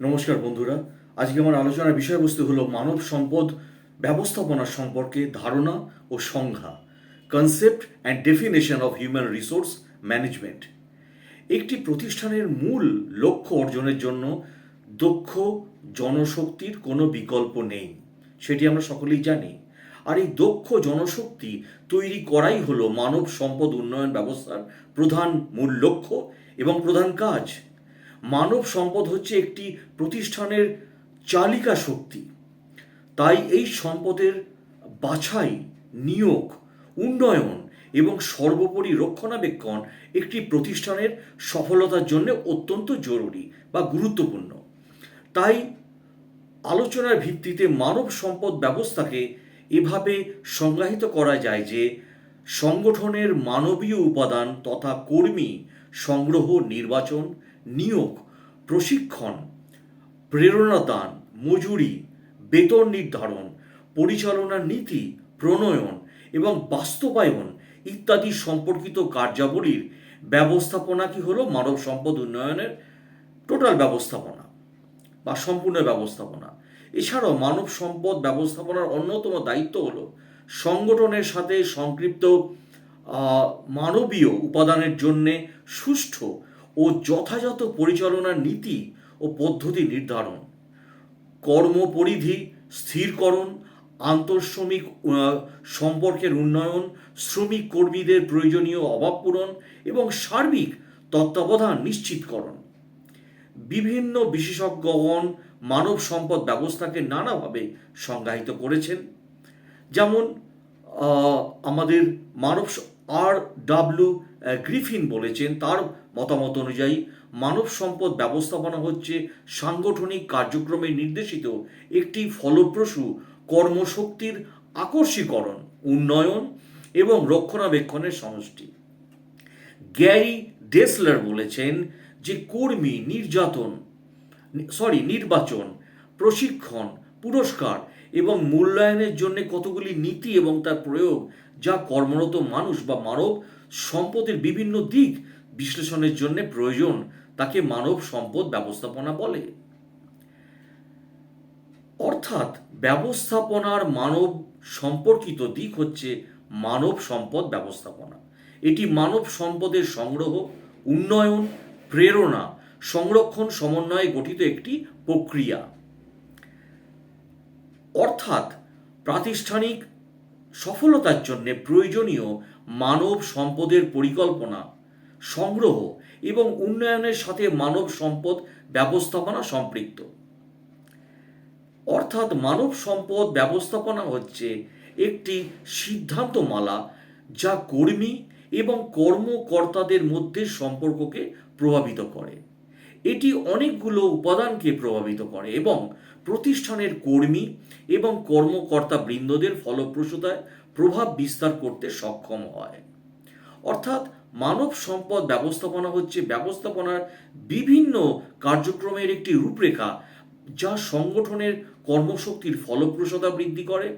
নমস্কার বন্ধুরা। আজকে আমার আলোচনার বিষয়বস্তু হলো মানব সম্পদ ব্যবস্থাপনা সম্পর্কে ধারণা ও সংজ্ঞা concept and definition of human resource management একটি প্রতিষ্ঠানের মূল লক্ষ্য অর্জনের জন্য দক্ষ জনশক্তির কোনো বিকল্প নেই, সেটি আমরা সকলেই জানি। আর এই দক্ষ জনশক্তি তৈরি করাই হলো মানব সম্পদ উন্নয়ন ব্যবস্থার প্রধান মূল লক্ষ্য এবং প্রধান কাজ। মানব সম্পদ হচ্ছে একটি প্রতিষ্ঠানের চালিকা শক্তি। তাই এই সম্পদের বাছাই, নিয়োগ, উন্নয়ন এবং সর্বোপরি রক্ষণাবেক্ষণ একটি প্রতিষ্ঠানের সফলতার জন্য অত্যন্ত জরুরি বা গুরুত্বপূর্ণ। তাই আলোচনার ভিত্তিতে মানব সম্পদ ব্যবস্থাকে এভাবে সংজ্ঞায়িত করা যায় যে, সংগঠনের মানবীয় উপাদান তথা কর্মী, সংগ্রহ, নির্বাচন নিয়োগ, প্রশিক্ষণ, প্রেরণাদান, মজুরি, বেতন নির্ধারণ, পরিচালনার নীতি, প্রণয়ন এবং বাস্তবায়ন ইত্যাদি সম্পর্কিত কার্যাবলীর ব্যবস্থাপনা কি হলো? মানব সম্পদ উন্নয়নের টোটাল ব্যবস্থাপনা বা সম্পূর্ণ ব্যবস্থাপনা। এছাড়াও মানব সম্পদ ব্যবস্থাপনার অন্যতম দায়িত্ব হলো সংগঠনের সাথে সংক্ষিপ্ত মানবীয় উপাদানের জন্যে সুষ্ঠু ও যথাযথ পরিচালনার নীতি ও পদ্ধতি নির্ধারণ। কর্মপরিধি স্থিরকরণ, আন্তঃশ্রমিক সম্পর্কের উন্নয়ন, শ্রমিক কর্মীদের প্রয়োজনীয় অভাব পূরণ এবং সার্বিক তত্ত্বাবধান নিশ্চিতকরণ। বিভিন্ন বিশেষজ্ঞগণ মানব সম্পদ ব্যবস্থাকে নানাভাবে সংজ্ঞায়িত করেছেন। যেমন আমাদের মানব আর ডাব্লিউ গ্রিফিন বলেছেন, তার মতামত অনুযায়ী মানব সম্পদ ব্যবস্থাপনা হচ্ছে সাংগঠনিক কার্যক্রমে নির্দেশিত একটি ফলপ্রসূ কর্মশক্তির আকর্ষীকরণ, উন্নয়ন এবং রক্ষণাবেক্ষণের সমষ্টি। গ্যারি ডেসলার বলেছেন যে কর্মী, নির্যাতন সরি নির্বাচন, প্রশিক্ষণ পুরস্কার এবং মূল্যায়নের জন্য কতগুলি নীতি এবং তার প্রয়োগ যা কর্মরত মানুষ বা মানব সম্পদের বিভিন্ন দিক বিশ্লেষণের জন্য প্রয়োজন তাকে মানব সম্পদ ব্যবস্থাপনা বলে। অর্থাৎ ব্যবস্থাপনার মানব সম্পর্কিত দিক হচ্ছে মানব সম্পদ ব্যবস্থাপনা। এটি মানব সম্পদের সংগ্রহ, উন্নয়ন, প্রেরণা, সংরক্ষণ, সমন্বয়ে গঠিত একটি প্রক্রিয়া। অর্থাৎ প্রাতিষ্ঠানিক সফলতার জন্য প্রয়োজনীয় মানব সম্পদের পরিকল্পনা, সংগ্রহ এবং উন্নয়নের সাথে মানব সম্পদ ব্যবস্থাপনা সম্পৃক্ত। অর্থাৎ মানব সম্পদ ব্যবস্থাপনা হচ্ছে একটি সিদ্ধান্তমালা যা কর্মী এবং কর্মকর্তাদের মধ্যে সম্পর্ককে প্রভাবিত করে। এটি অনেকগুলো উপাদানকে প্রভাবিত করে এবং প্রতিষ্ঠানের কর্মী এবং কর্মকর্তা বৃন্দদের ফলপ্রসূতায় প্রভাব বিস্তার করতে সক্ষম হয়। অর্থাৎ মানব সম্পদ ব্যবস্থাপনা হচ্ছে ব্যবস্থাপনার বিভিন্ন কার্যক্রমের একটি রূপরেখা যা সংগঠনের কর্মশক্তির ফলপ্রসূতা বৃদ্ধি করে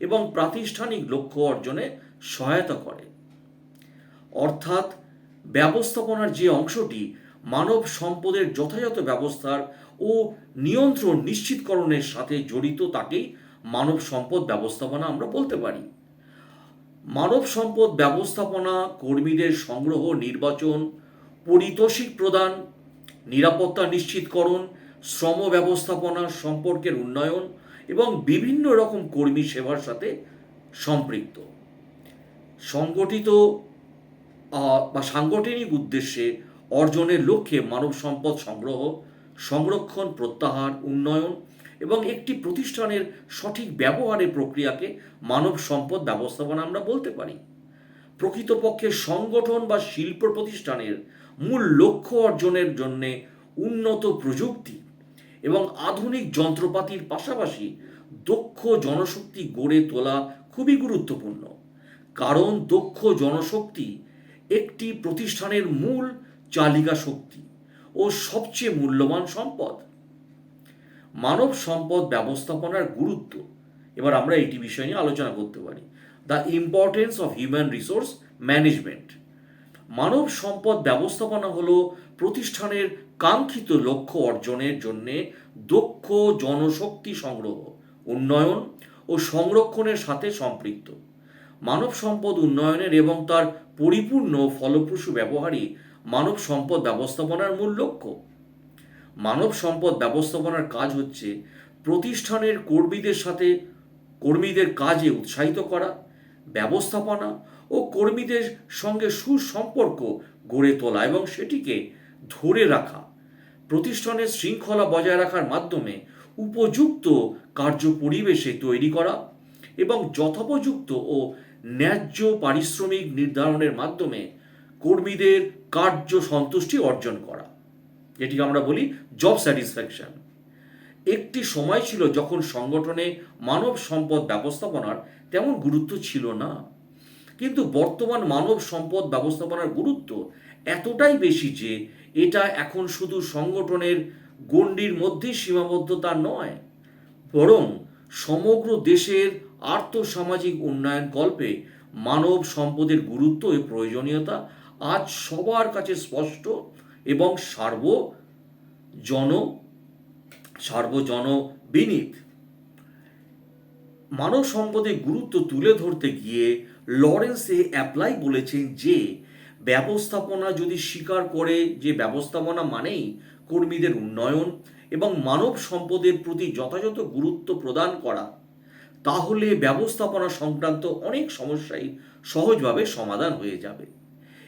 এবং প্রাতিষ্ঠানিক লক্ষ্য অর্জনে সহায়তা করে। অর্থাৎ ব্যবস্থাপনার যে অংশটি মানব সম্পদের যথাযথ ব্যবস্থার ও নিয়ন্ত্রণ নিশ্চিতকরণের সাথে জড়িত তাকেই মানব সম্পদ ব্যবস্থাপনা আমরা বলতে পারি। মানব সম্পদ ব্যবস্থাপনা কর্মীদের সংগ্রহ, নির্বাচন, পরিতোষিক প্রদান, নিরাপত্তা নিশ্চিতকরণ, শ্রম ব্যবস্থাপনা সম্পর্কের উন্নয়ন এবং বিভিন্ন রকম কর্মী সেবার সাথে সম্পৃক্ত। সংগঠিত বা সাংগঠনিক উদ্দেশ্যে অর্জনের লক্ষ্যে মানব সম্পদ সংগ্রহ সংরক্ষণ, প্রত্যাহার, উন্নয়ন এবং একটি প্রতিষ্ঠানের সঠিক ব্যবহারের প্রক্রিয়াকে মানব সম্পদ ব্যবস্থাপনা আমরা বলতে পারি। প্রকৃতপক্ষে সংগঠন বা শিল্প প্রতিষ্ঠানের মূল লক্ষ্য অর্জনের জন্যে উন্নত প্রযুক্তি এবং আধুনিক যন্ত্রপাতির পাশাপাশি দক্ষ জনশক্তি গড়ে তোলা খুবই গুরুত্বপূর্ণ। কারণ দক্ষ জনশক্তি একটি প্রতিষ্ঠানের মূল চালিকা শক্তি ও সবচেয়ে মূল্যবান সম্পদ। মানব সম্পদ ব্যবস্থাপনার গুরুত্ব। এবার আমরা এটি বিষয় নিয়ে আলোচনা করতে পারি। The importance of human resource management মানব সম্পদ ব্যবস্থাপনা হলো প্রতিষ্ঠানের কাঙ্ক্ষিত লক্ষ্য অর্জনের জন্য দক্ষ জনশক্তি সংগ্রহ, উন্নয়ন ও সংরক্ষণের সাথে সম্পৃক্ত। মানব সম্পদ উন্নয়নের এবং তার পরিপূর্ণ ফলপ্রসূ ব্যবহারই মানব সম্পদ ব্যবস্থাপনার মূল লক্ষ্য। মানব সম্পদ ব্যবস্থাপনার কাজ হচ্ছে প্রতিষ্ঠানের কর্মীদের সাথে কর্মীদের কাজে উৎসাহিত করা, ব্যবস্থাপনা ও কর্মীদের সঙ্গে সুসম্পর্ক গড়ে তোলা এবং সেটিকে ধরে রাখা, প্রতিষ্ঠানের শৃঙ্খলা বজায় রাখার মাধ্যমে উপযুক্ত কার্য পরিবেশে তৈরি করা এবং যথোপযুক্ত ও ন্যায্য পারিশ্রমিক নির্ধারণের মাধ্যমে কর্মীদের কার্য সন্তুষ্টি অর্জন করা, যেটিকে আমরা বলি জব স্যাটিসফ্যাকশন একটি সময় ছিল যখন সংগঠনে মানব সম্পদ ব্যবস্থাপনার তেমন গুরুত্ব ছিল না, কিন্তু বর্তমান মানব সম্পদ ব্যবস্থাপনার গুরুত্ব এতটাই বেশি যে এটা এখন শুধু সংগঠনের গণ্ডির মধ্যেই সীমাবদ্ধতা নয়, বরং সমগ্র দেশের আর্থসামাজিক উন্নয়ন কল্পে মানব সম্পদের গুরুত্ব ও প্রয়োজনীয়তা আজ সবার কাছে স্পষ্ট এবং সার্বজন সার্বজন বিনীত। মানব সম্পদের গুরুত্ব তুলে ধরতে গিয়ে লরেন্স এ অ্যাপ্লাই বলেছেন যে, ব্যবস্থাপনা যদি স্বীকার করে যে ব্যবস্থাপনা মানেই কর্মীদের উন্নয়ন এবং মানব সম্পদের প্রতি যথাযথ গুরুত্ব প্রদান করা, তাহলে ব্যবস্থাপনা সংক্রান্ত অনেক সমস্যাই সহজভাবে সমাধান হয়ে যাবে।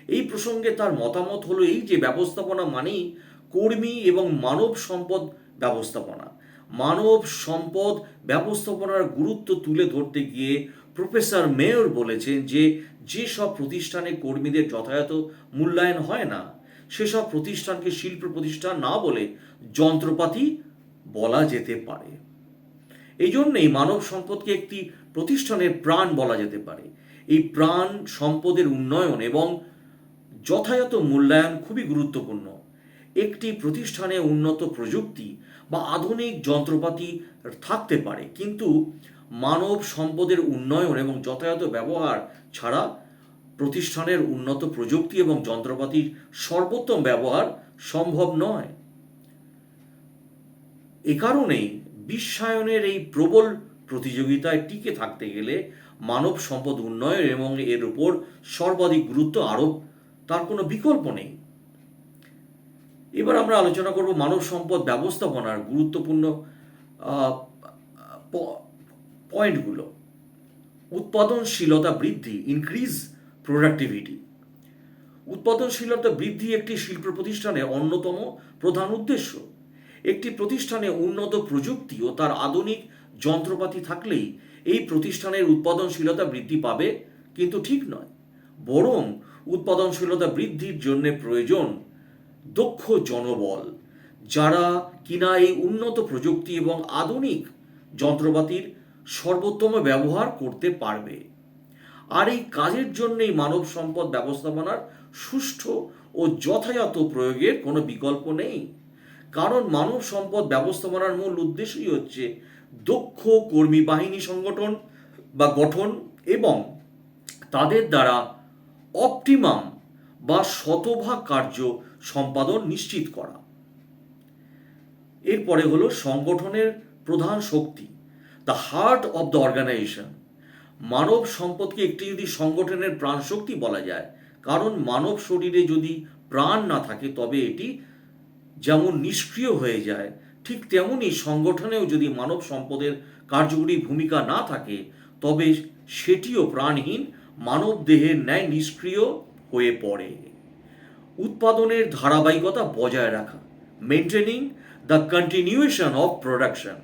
এই প্রসঙ্গে তার মতামত হলো এই যে ব্যবস্থাপনা মানেই কর্মী এবং মানব সম্পদ ব্যবস্থাপনা। মানব সম্পদ ব্যবস্থাপনার গুরুত্ব তুলে ধরতে গিয়ে প্রফেসর মেয়র বলেছেন যে, যেসব প্রতিষ্ঠানে কর্মীদের যথাযথ মূল্যায়ন হয় না, সেসব প্রতিষ্ঠানকে শিল্প প্রতিষ্ঠান না বলে যন্ত্রপাতি বলা যেতে পারে। এই জন্যেই মানব সম্পদকে একটি প্রতিষ্ঠানের প্রাণ বলা যেতে পারে। এই প্রাণ সম্পদের উন্নয়ন এবং যথাযথ মূল্যায়ন খুবই গুরুত্বপূর্ণ। একটি প্রতিষ্ঠানে উন্নত প্রযুক্তি বা আধুনিক যন্ত্রপাতি থাকতে পারে, কিন্তু মানব সম্পদের উন্নয়ন এবং যথাযথ ব্যবহার ছাড়া প্রতিষ্ঠানের উন্নত প্রযুক্তি এবং যন্ত্রপাতির সর্বোত্তম ব্যবহার সম্ভব নয়। এ কারণেই বিশ্বায়নের এই প্রবল প্রতিযোগিতায় টিকে থাকতে গেলে মানব সম্পদ উন্নয়ন এবং এর উপর সর্বাধিক গুরুত্ব আরোপ তার কোনো বিকল্প নেই। এবার আমরা আলোচনা করব মানব সম্পদ ব্যবস্থাপনার গুরুত্বপূর্ণ পয়েন্টগুলো। উৎপাদনশীলতা বৃদ্ধি ইনক্রিজ প্রোডাক্টিভিটি উৎপাদনশীলতা বৃদ্ধি একটি শিল্প প্রতিষ্ঠানের অন্যতম প্রধান উদ্দেশ্য। একটি প্রতিষ্ঠানে উন্নত প্রযুক্তি ও তার আধুনিক যন্ত্রপাতি থাকলেই এই প্রতিষ্ঠানের উৎপাদনশীলতা বৃদ্ধি পাবে, কিন্তু ঠিক নয়। বরং উৎপাদনশীলতা বৃদ্ধির জন্য প্রয়োজন দক্ষ জনবল, যারা কিনা এই উন্নত প্রযুক্তি এবং আধুনিক যন্ত্রপাতির সর্বোত্তম ব্যবহার করতে পারবে। আর এই কাজের জন্যই মানব সম্পদ ব্যবস্থাপনার সুষ্ঠু ও যথাযথ প্রয়োগের কোনো বিকল্প নেই। কারণ মানব সম্পদ ব্যবস্থাপনার মূল উদ্দেশ্যই হচ্ছে দক্ষ কর্মী বাহিনী সংগঠন বা গঠন এবং তাদের দ্বারা অপটিমাম বা শতভাগ কার্য সম্পাদন নিশ্চিত করা। এরপরে হলো সংগঠনের প্রধান শক্তি the heart of the organisation মানব সম্পদকে একটি যদি সংগঠনের প্রাণ শক্তি বলা যায়, কারণ মানব শরীরে যদি প্রাণ না থাকে, তবে এটি যেমন নিষ্ক্রিয় হয়ে যায়, ঠিক তেমনই সংগঠনেও যদি মানব সম্পদের কার্যকরী ভূমিকা না থাকে, তবে সেটিও প্রাণহীন মানব দেহের ন্যায় নিষ্ক্রিয় হয়ে পড়ে। উৎপাদনের ধারাবাহিকতা বজায় রাখা। Maintaining the continuation of production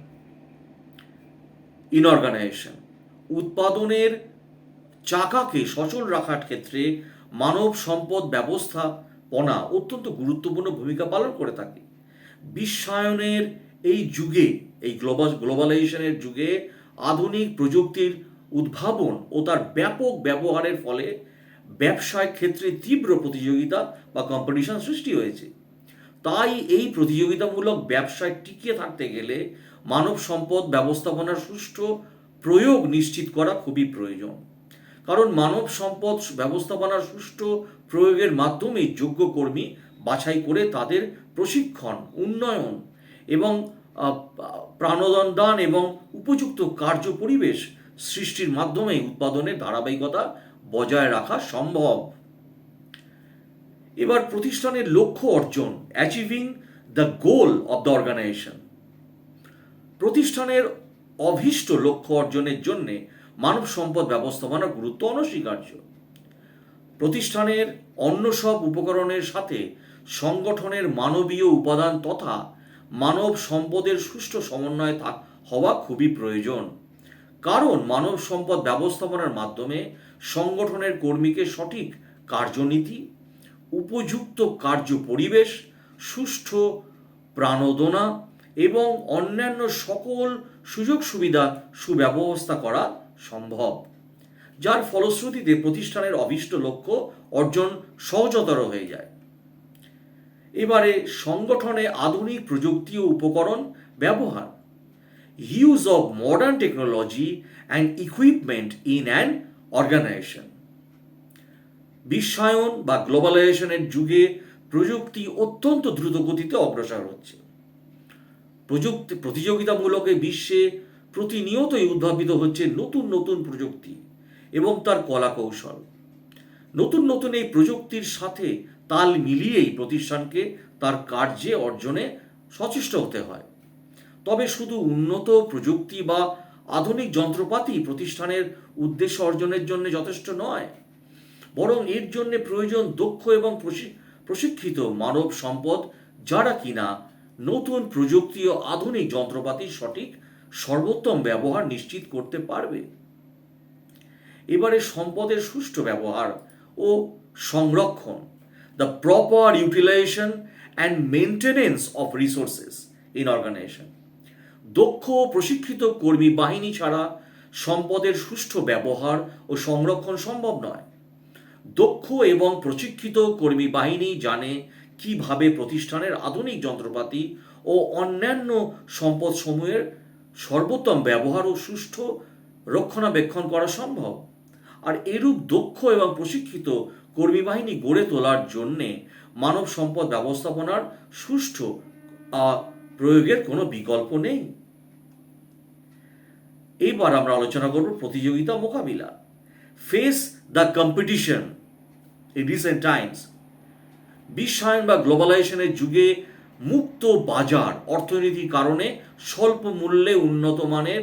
in organisation উৎপাদনের চাকাকে সচল রাখার ক্ষেত্রে মানব সম্পদ ব্যবস্থাপনা অত্যন্ত গুরুত্বপূর্ণ ভূমিকা পালন করে থাকে। বিশ্বায়নের এই যুগে, এই গ্লোবাল, গ্লোবালাইজেশনের যুগে আধুনিক প্রযুক্তির উদ্ভাবন ও তার ব্যাপক ব্যবহারের ফলে ব্যবসায় ক্ষেত্রে তীব্র প্রতিযোগিতা বা কম্পিটিশন সৃষ্টি হয়েছে। তাই এই প্রতিযোগিতামূলক ব্যবসায় টিকিয়ে থাকতে গেলে মানব সম্পদ ব্যবস্থাপনার সুষ্ঠু প্রয়োগ নিশ্চিত করা খুবই প্রয়োজন। কারণ মানব সম্পদ ব্যবস্থাপনার সুষ্ঠু প্রয়োগের মাধ্যমে যোগ্য কর্মী বাছাই করে তাদের প্রশিক্ষণ, উন্নয়ন এবং প্রাণদান দান এবং উপযুক্ত কার্য পরিবেশ সৃষ্টির মাধ্যমে উৎপাদনের ধারাবাহিকতা বজায় রাখা সম্ভব। এবার প্রতিষ্ঠানের লক্ষ্য অর্জন achieving the goal of the organisation প্রতিষ্ঠানের অভীষ্ট লক্ষ্য অর্জনের জন্যে মানব সম্পদ ব্যবস্থাপনার গুরুত্ব অনস্বীকার্য। প্রতিষ্ঠানের অন্য সব উপকরণের সাথে সংগঠনের মানবীয় উপাদান তথা মানব সম্পদের সুষ্ঠু সমন্বয় হওয়া খুবই প্রয়োজন। কারণ মানব সম্পদ ব্যবস্থাপনার মাধ্যমে সংগঠনের কর্মীকে সঠিক কার্যনীতি, উপযুক্ত কার্য পরিবেশ, সুষ্ঠু প্রাণোদনা এবং অন্যান্য সকল সুযোগ সুবিধা সুব্যবস্থা করা সম্ভব, যার ফলশ্রুতিতে প্রতিষ্ঠানের অভীষ্ট লক্ষ্য অর্জন সহজতর হয়ে যায়। এবারে সংগঠনে আধুনিক প্রযুক্তি ও উপকরণ ব্যবহার use of modern technology and equipment in an organisation বিশ্বায়ন বা গ্লোবালাইজেশনের যুগে প্রযুক্তি অত্যন্ত দ্রুত গতিতে অগ্রসর হচ্ছে। প্রযুক্তি প্রতিযোগিতামূলক বিশ্বে প্রতিনিয়তই উদ্ভাবিত হচ্ছে নতুন নতুন প্রযুক্তি এবং তার কলা কৌশল নতুন নতুন এই প্রযুক্তির সাথে তাল মিলিয়েই প্রতিষ্ঠানকে তার কার্যে অর্জনে সচেষ্ট হতে হয়। তবে শুধু উন্নত প্রযুক্তি বা আধুনিক যন্ত্রপাতি প্রতিষ্ঠানের উদ্দেশ্য অর্জনের জন্য যথেষ্ট নয়। বরং এর জন্য প্রয়োজন দক্ষ এবং প্রশি- প্রশিক্ষিত মানব সম্পদ, যারা কিনা নতুন প্রযুক্তি ও আধুনিক যন্ত্রপাতির সঠিক, সর্বোত্তম ব্যবহার নিশ্চিত করতে পারবে। এবারে সম্পদের সুষ্ঠু ব্যবহার ও সংরক্ষণ the proper utilisation and maintenance of resources in organisation দক্ষ ও প্রশিক্ষিত কর্মী বাহিনী ছাড়া সম্পদের সুষ্ঠু ব্যবহার ও সংরক্ষণ সম্ভব নয়। দক্ষ এবং প্রশিক্ষিত কর্মী বাহিনী জানে কীভাবে প্রতিষ্ঠানের আধুনিক যন্ত্রপাতি ও অন্যান্য সম্পদসমূহের সর্বোত্তম ব্যবহার ও সুষ্ঠু রক্ষণাবেক্ষণ করা সম্ভব। আর এরূপ দক্ষ এবং প্রশিক্ষিত কর্মী বাহিনী গড়ে তোলার জন্যে মানব সম্পদ ব্যবস্থাপনার সুষ্ঠু প্রয়োগের কোনো বিকল্প নেই। এইবার আমরা আলোচনা করব প্রতিযোগিতা মোকাবিলা। Face the competition in recent times বিশ্বায়ন বা গ্লোবালাইজেশনের যুগে মুক্ত বাজার অর্থনীতির কারণে স্বল্প মূল্যে উন্নত মানের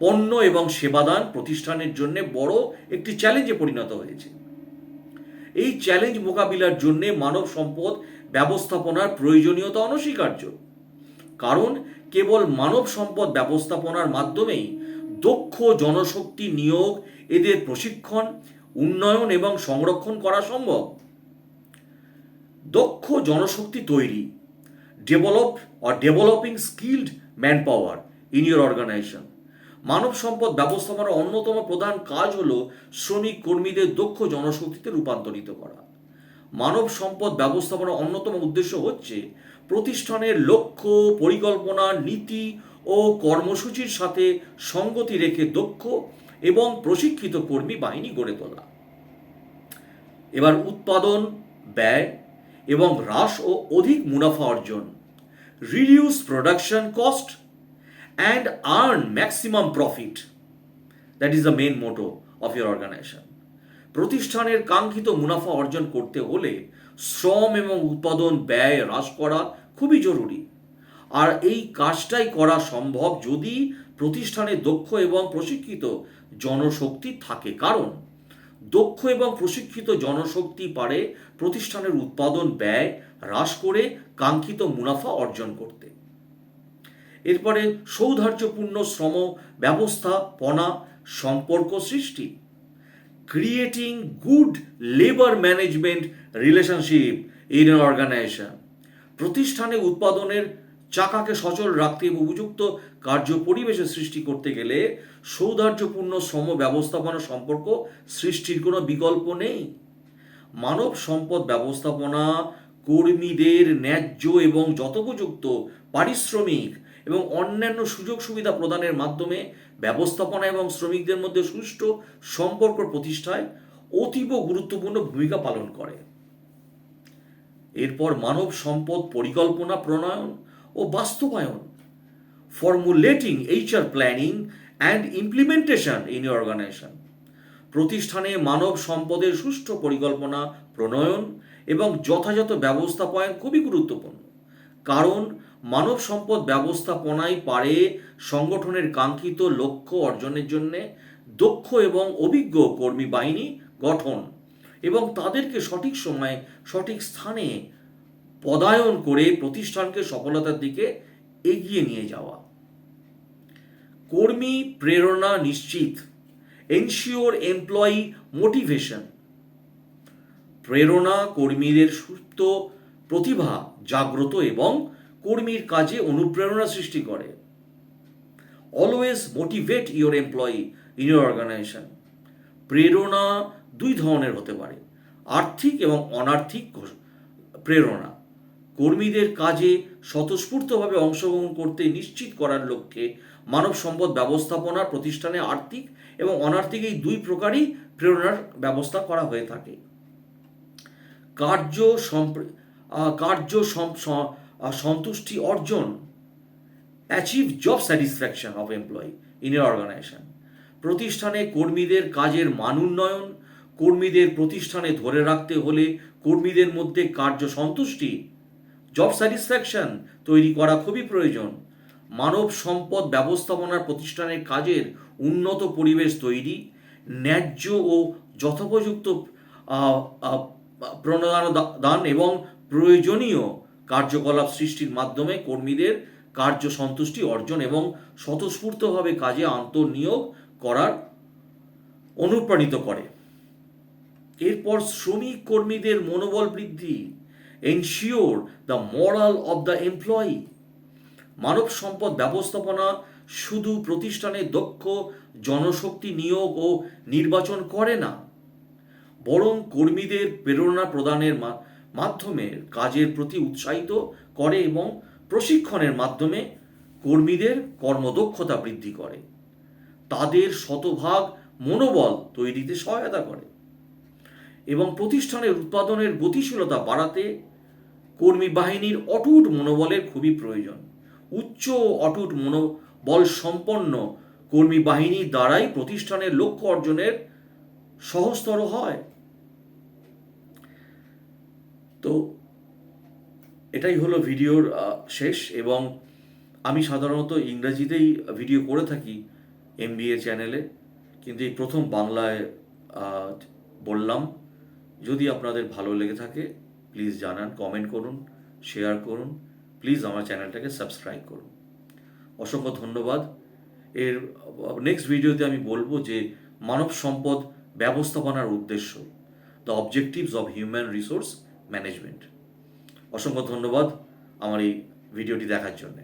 পণ্য এবং সেবাদান প্রতিষ্ঠানের জন্য বড় একটি চ্যালেঞ্জে পরিণত হয়েছে। এই চ্যালেঞ্জ মোকাবিলার জন্য মানব সম্পদ ব্যবস্থাপনার প্রয়োজনীয়তা অনস্বীকার্য। কারণ কেবল মানব সম্পদ ব্যবস্থাপনার মাধ্যমেই দক্ষ জনশক্তি নিয়োগ, এদের প্রশিক্ষণ, উন্নয়ন এবং সংরক্ষণ করা সম্ভব। দক্ষ জনশক্তি তৈরি develop or developing skilled man power in your organisation মানব সম্পদ ব্যবস্থাপনার অন্যতম প্রধান কাজ হলো শ্রমিক কর্মীদের দক্ষ জনশক্তিতে রূপান্তরিত করা। মানব সম্পদ ব্যবস্থাপনার অন্যতম উদ্দেশ্য হচ্ছে প্রতিষ্ঠানের লক্ষ্য, পরিকল্পনা, নীতি ও কর্মসূচির সাথে সঙ্গতি রেখে দক্ষ এবং প্রশিক্ষিত কর্মী বাহিনী গড়ে তোলা। এবার উৎপাদন, ব্যয় এবং হ্রাস ও অধিক মুনাফা অর্জন reduce production cost and earn maximum profit that is the main motto of your organisation প্রতিষ্ঠানের কাঙ্ক্ষিত মুনাফা অর্জন করতে হলে শ্রম এবং উৎপাদন ব্যয় হ্রাস করা খুবই জরুরি। আর এই কাজটাই করা সম্ভব যদি প্রতিষ্ঠানে দক্ষ এবং প্রশিক্ষিত জনশক্তি থাকে। কারণ, দক্ষ এবং প্রশিক্ষিত জনশক্তি পারে প্রতিষ্ঠানের উৎপাদন ব্যয় হ্রাস করে কাঙ্ক্ষিত মুনাফা অর্জন করতে। এরপরে সৌধার্যপূর্ণ শ্রম ব্যবস্থাপনা সম্পর্ক সৃষ্টি। Creating good labour management relationship in an organisation প্রতিষ্ঠানে উৎপাদনের চাকাকে সচল রাখতে এবং উপযুক্ত কার্য পরিবেশের সৃষ্টি করতে গেলে সৌধার্যপূর্ণ শ্রম ব্যবস্থাপনা সম্পর্ক সৃষ্টির কোনো বিকল্প নেই। মানব সম্পদ ব্যবস্থাপনা কর্মীদের ন্যায্য এবং যথোপযুক্ত পারিশ্রমিক এবং অন্যান্য সুযোগ সুবিধা প্রদানের মাধ্যমে ব্যবস্থাপনা এবং শ্রমিকদের মধ্যে সুষ্ঠু সম্পর্ক প্রতিষ্ঠায় অতীব গুরুত্বপূর্ণ ভূমিকা পালন করে। এরপর মানব সম্পদ পরিকল্পনা প্রণয়ন ও বাস্তবায়ন formulating HR planning and implementation in organisation প্রতিষ্ঠানে মানব সম্পদের সুষ্ঠু পরিকল্পনা প্রণয়ন এবং যথাযথ ব্যবস্থাপনা খুবই গুরুত্বপূর্ণ। কারণ মানব সম্পদ ব্যবস্থাপনায় পারে সংগঠনের কাঙ্ক্ষিত লক্ষ্য অর্জনের জন্য দক্ষ এবং অভিজ্ঞ কর্মী বাহিনী গঠন এবং তাদেরকে সঠিক সময়ে সঠিক স্থানে পদায়ন করে প্রতিষ্ঠানকে সফলতার দিকে এগিয়ে নিয়ে যাওয়া। কর্মী প্রেরণা নিশ্চিত, এনশিওর এমপ্লয়ি মোটিভেশন। প্রেরণা কর্মীদের সুপ্ত প্রতিভা জাগ্রত এবং কর্মীর কাজে অনুপ্রেরণা সৃষ্টি করে। Always motivate your employee in your organisation প্রেরণা দুই ধরনের হতে পারে, আর্থিক এবং অনার্থিক প্রেরণা। কর্মীদের কাজে স্বতঃস্ফূর্তভাবে অংশগ্রহণ করতে নিশ্চিত করার লক্ষ্যে মানব সম্পদ ব্যবস্থাপনা প্রতিষ্ঠানে আর্থিক এবং অনার্থিক এই দুই প্রকারই প্রেরণার ব্যবস্থা করা হয়ে থাকে। কার্য কার্য সন্তুষ্টি অর্জন achieve job satisfaction of employee in a organisation প্রতিষ্ঠানে কর্মীদের কাজের মান উন্নয়ন কর্মীদের প্রতিষ্ঠানে ধরে রাখতে হলে কর্মীদের মধ্যে কার্য সন্তুষ্টি জব স্যাটিসফ্যাকশন তৈরি করা খুবই প্রয়োজন। মানব সম্পদ ব্যবস্থাপনার প্রতিষ্ঠানের কাজের উন্নত পরিবেশ তৈরি ন্যায্য ও যথোপযুক্ত আহ, দান এবং প্রয়োজনীয় কার্যকলাপ সৃষ্টির মাধ্যমে কর্মীদের কার্য সন্তুষ্টি অর্জন এবং স্বতঃস্ফূর্তভাবে কাজে আন্তর্নিয়োগ করার অনুপ্রাণিত করে। এরপর শ্রমিক কর্মীদের মনোবল বৃদ্ধি। Ensure the morale of the employee মানব সম্পদ ব্যবস্থাপনা শুধু প্রতিষ্ঠানে দক্ষ জনশক্তি নিয়োগ ও নির্বাচন করে না, বরং কর্মীদের প্রেরণা প্রদানের মাধ্যমে কাজের প্রতি উৎসাহিত করে এবং প্রশিক্ষণের মাধ্যমে কর্মীদের কর্মদক্ষতা বৃদ্ধি করে। তাদের শতভাগ মনোবল তৈরিতে সহায়তা করে এবং প্রতিষ্ঠানের উৎপাদনের গতিশীলতা বাড়াতে কর্মী বাহিনীর অটুট মনোবলের খুবই প্রয়োজন। উচ্চ অটুট মনোবল সম্পন্ন কর্মী বাহিনীর দ্বারাই প্রতিষ্ঠানের লক্ষ্য অর্জনের সহজতর হয়। তো এটাই হলো ভিডিওর শেষ এবং আমি সাধারণত ইংরেজিতেই ভিডিও করে থাকি এমবিএ চ্যানেলে, কিন্তু এই প্রথম বাংলায় বললাম। যদি আপনাদের ভালো লেগে থাকে, প্লিজ জানান, কমেন্ট করুন, শেয়ার করুন, প্লিজ আমার চ্যানেলটাকে সাবস্ক্রাইব করুন। অসংখ্য ধন্যবাদ। এর নেক্সট ভিডিওতে আমি বলব যে মানব সম্পদ ব্যবস্থাপনার উদ্দেশ্য the objectives of human resource management অসংখ্য ধন্যবাদ আমার এই ভিডিওটি দেখার জন্যে।